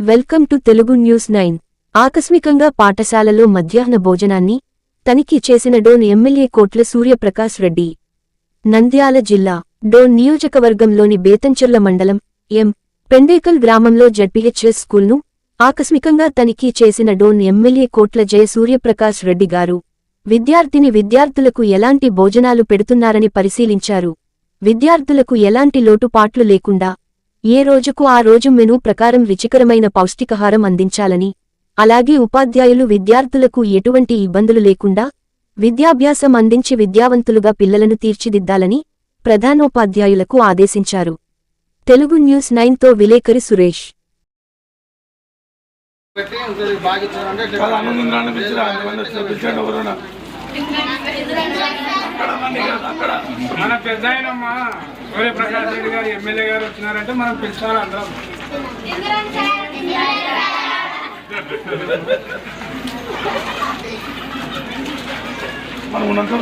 Welcome to Telugu news nine. ఆకస్మికంగా పాఠశాలలో మధ్యాహ్న భోజనాన్ని తనిఖీ చేసిన డోన్ ఎమ్మెల్యే కోట్ల సూర్యప్రకాష్ రెడ్డి. నంద్యాల జిల్లా డోన్ నియోజకవర్గంలోని బేతంచెర్ల మండలం ఎం. పెండేకల్ గ్రామంలో జడ్పీహెచ్ఎస్ స్కూల్ను ఆకస్మికంగా తనిఖీ చేసిన డోన్ ఎమ్మెల్యే కోట్ల జయ సూర్యప్రకాష్ రెడ్డి గారు విద్యార్థిని విద్యార్థులకు ఎలాంటి భోజనాలు పెడుతున్నారని పరిశీలించారు. విద్యార్థులకు ఎలాంటి లోటుపాట్లు లేకుండా ఏ రోజుకు ఆ రోజు మెనూ ప్రకారం రుచికరమైన పౌష్టికాహారం అందించాలని అలాగే ఉపాధ్యాయులు విద్యార్థులకు ఎటువంటి ఇబ్బందులు లేకుండా విద్యాభ్యాసం అందించి విద్యావంతులుగా పిల్లలను తీర్చిదిద్దాలని ప్రధానోపాధ్యాయులకు ఆదేశించారు. తెలుగు న్యూస్ నైన్తో విలేకరి సురేష్. పెట్టి బాగా మన పెద్ద ఆయనమ్మ సూర్యప్రకాష్ రెడ్డి గారు ఎమ్మెల్యే గారు వచ్చినారంటే మనం పిలిచాలి అందరం? మనం ఉన్నంత